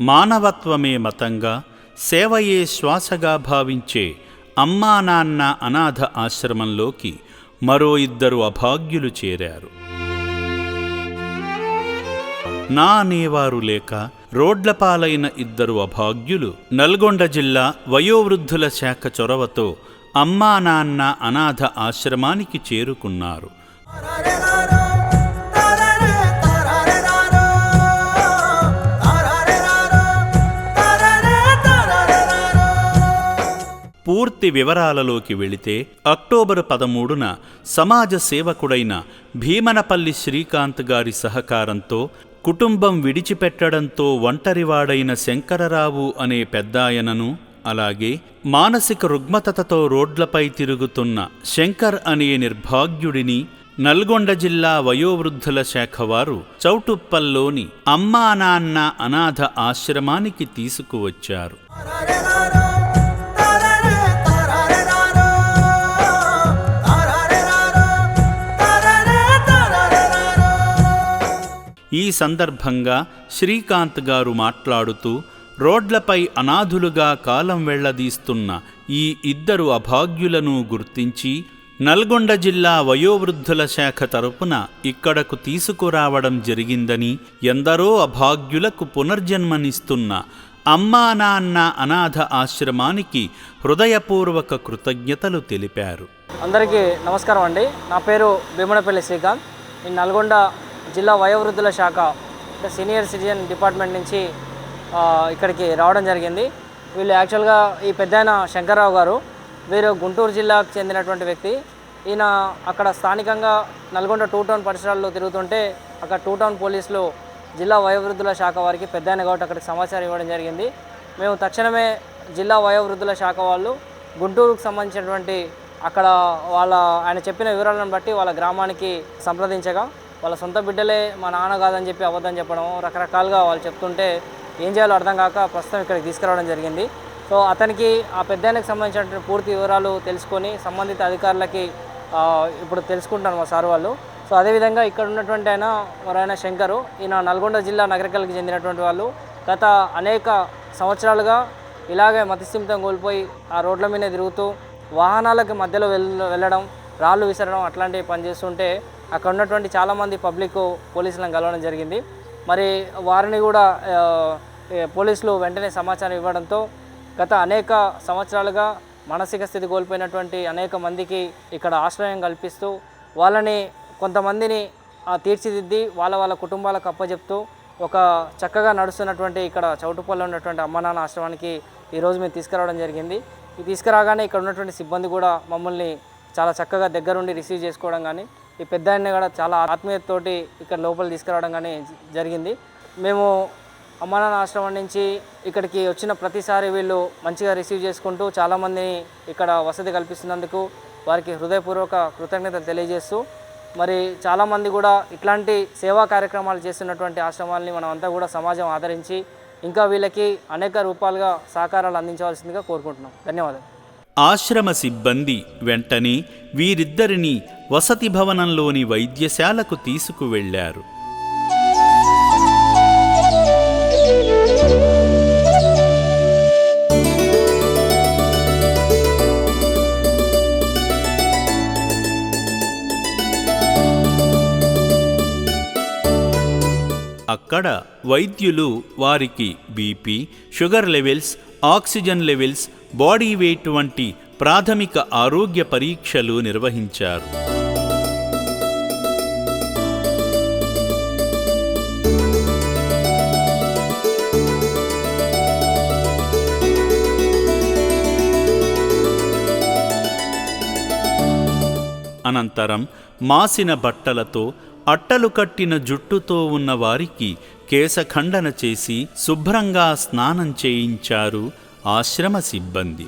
మానవత్వమే మతంగా సేవయే శ్వాసగా భావించే అమ్మా నాన్న అనాథ ఆశ్రమంలోకి మరో ఇద్దరు అభాగ్యులు చేరారు. నా అనేవారు లేక రోడ్లపాలైన ఇద్దరు అభాగ్యులు నల్గొండ జిల్లా వయోవృద్ధుల శాఖ చొరవతో అమ్మా నాన్న అనాథ ఆశ్రమానికి చేరుకున్నారు. పూర్తి వివరాలలోకి వెళితే అక్టోబరు పదమూడున సమాజ సేవకుడైన భీమనపల్లి శ్రీకాంత్ గారి సహకారంతో కుటుంబం విడిచిపెట్టడంతో ఒంటరివాడైన శంకరరావు అనే పెద్దాయనను అలాగే మానసిక రుగ్మతతో రోడ్లపై తిరుగుతున్న శంకర్ అనే నిర్భాగ్యుడిని నల్గొండ జిల్లా వయోవృద్ధుల శాఖ వారు చౌటుప్పల్లోని అమ్మా నాన్న అనాథ ఆశ్రమానికి తీసుకువచ్చారు. ఈ సందర్భంగా శ్రీకాంత్ గారు మాట్లాడుతూ రోడ్లపై అనాథులుగా కాలం వెళ్ళదీస్తున్న ఈ ఇద్దరు అభాగ్యులను గుర్తించి నల్గొండ జిల్లా వయోవృద్ధుల శాఖ తరపున ఇక్కడకు తీసుకురావడం జరిగిందని ఎందరో అభాగ్యులకు పునర్జన్మనిస్తున్న అమ్మా నాన్న అనాథ ఆశ్రమానికి హృదయపూర్వక కృతజ్ఞతలు తెలిపారు. అందరికీ నమస్కారం అండి. నా పేరు భీమనపల్లి శ్రీకాంత్. నేను నల్గొండ జిల్లా వయోవృద్ధుల శాఖ అంటే సీనియర్ సిటిజన్ డిపార్ట్మెంట్ నుంచి ఇక్కడికి రావడం జరిగింది. వీళ్ళు యాక్చువల్గా ఈ పెద్దాయన శంకర్రావు గారు వీరు గుంటూరు జిల్లాకు చెందినటువంటి వ్యక్తి. ఈయన అక్కడ స్థానికంగా నల్గొండ టూ టౌన్ పరిసరాల్లో తిరుగుతుంటే అక్కడ టూ టౌన్ పోలీసులు జిల్లా వయోవృద్ధుల శాఖ వారికి పెద్దాయన కాబట్టి అక్కడికి సమాచారం ఇవ్వడం జరిగింది. మేము తక్షణమే జిల్లా వయోవృద్ధుల శాఖ వాళ్ళు గుంటూరుకు సంబంధించినటువంటి అక్కడ వాళ్ళ ఆయన చెప్పిన వివరాలను బట్టి వాళ్ళ గ్రామానికి సంప్రదించగా వాళ్ళ సొంత బిడ్డలే మా నాన్న కాదని చెప్పి అబద్ధం చెప్పడం రకరకాలుగా వాళ్ళు చెప్తుంటే ఏం చేయాలో అర్థం కాక ప్రస్తుతం ఇక్కడికి తీసుకురావడం జరిగింది. సో అతనికి ఆ పెద్దాయనకు సంబంధించినటువంటి పూర్తి వివరాలు తెలుసుకొని సంబంధిత అధికారులకి ఇప్పుడు తెలుసుకుంటాను మా సార్ వాళ్ళు. సో అదేవిధంగా ఇక్కడ ఉన్నటువంటి ఆయన మరైన శంకరు ఈయన నల్గొండ జిల్లా నగరకల్కి చెందినటువంటి వాళ్ళు. గత అనేక సంవత్సరాలుగా ఇలాగే మతిస్థిమితం కోల్పోయి ఆ రోడ్ల మీద తిరుగుతూ వాహనాలకు మధ్యలో వెళ్ళడం రాళ్ళు విసరడం అట్లాంటివి పనిచేస్తుంటే అక్కడ ఉన్నటువంటి చాలామంది పబ్లిక్ పోలీసులను కలవడం జరిగింది. మరి వారిని కూడా పోలీసులు వెంటనే సమాచారం ఇవ్వడంతో గత అనేక సంవత్సరాలుగా మానసిక స్థితి కోల్పోయినటువంటి అనేక మందికి ఇక్కడ ఆశ్రయం కల్పిస్తూ వాళ్ళని కొంతమందిని తీర్చిదిద్ది వాళ్ళ వాళ్ళ కుటుంబాలకు అప్పచెప్తూ ఒక చక్కగా నడుస్తున్నటువంటి ఇక్కడ చౌటుపల్లి ఉన్నటువంటి అమ్మ నాన్న ఆశ్రమానికి ఈరోజు మేము తీసుకురావడం జరిగింది. ఈ తీసుకురాగానే ఇక్కడ ఉన్నటువంటి సిబ్బంది కూడా మమ్మల్ని చాలా చక్కగా దగ్గరుండి రిసీవ్ చేసుకోవడం కానీ ఈ పెద్ద కూడా చాలా ఆత్మీయతతోటి ఇక్కడ లోపల తీసుకురావడం కానీ జరిగింది. మేము అమరనాథ ఆశ్రమం నుంచి ఇక్కడికి వచ్చిన ప్రతిసారి వీళ్ళు మంచిగా రిసీవ్ చేసుకుంటూ చాలామందిని ఇక్కడ వసతి కల్పిస్తున్నందుకు వారికి హృదయపూర్వక కృతజ్ఞతలు తెలియజేస్తూ మరి చాలామంది కూడా ఇట్లాంటి సేవా కార్యక్రమాలు చేస్తున్నటువంటి ఆశ్రమాలని మనం అంతా కూడా సమాజం ఆదరించి ఇంకా వీళ్ళకి అనేక రూపాలుగా సహకారాలు అందించవలసిందిగా కోరుకుంటున్నాం. ధన్యవాదాలు. ఆశ్రమ సిబ్బంది వెంటనే వీరిద్దరిని వసతి భవనంలోని వైద్యశాలకు తీసుకువెళ్ళారు అక్కడ వైద్యులు వారికి BP sugar levels oxygen levels body weight వంటి ప్రాథమిక ఆరోగ్య పరీక్షలు నిర్వహించారు. అనంతరం మాసిన బట్టలతో అట్టలు కట్టిన జుట్టుతో ఉన్న వారికి కేశఖండన చేసి శుభ్రంగా స్నానం చేయించారు ఆశ్రమ సిబ్బంది.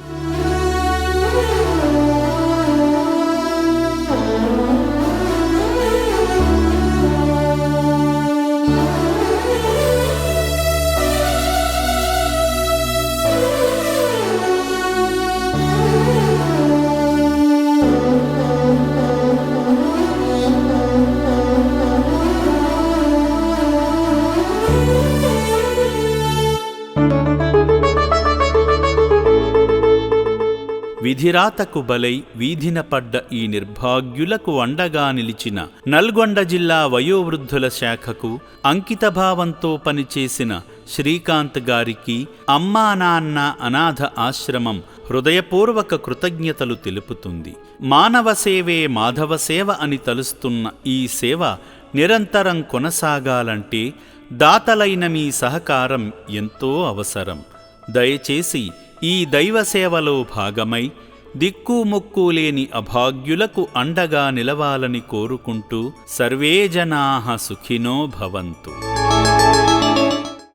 విధిరాతకు బలై వీధిన పడ్డ ఈ నిర్భాగ్యులకు అండగా నిలిచిన నల్గొండ జిల్లా వయోవృద్ధుల శాఖకు అంకితభావంతో పనిచేసిన శ్రీకాంత్ గారికి అమ్మా నాన్న అనాథ ఆశ్రమం హృదయపూర్వక కృతజ్ఞతలు తెలుపుతుంది. మానవ సేవే మాధవ సేవ అని తలుస్తున్న ఈ సేవ నిరంతరం కొనసాగాలంటే దాతలైన మీ సహకారం ఎంతో అవసరం. దయచేసి ఈ దైవ సేవలో భాగమై దిక్కుముక్కు లేని అభాగ్యులకు అండగా నిలవాలని కోరుకుంటూ సర్వే జనా సుఖినో భవంతు.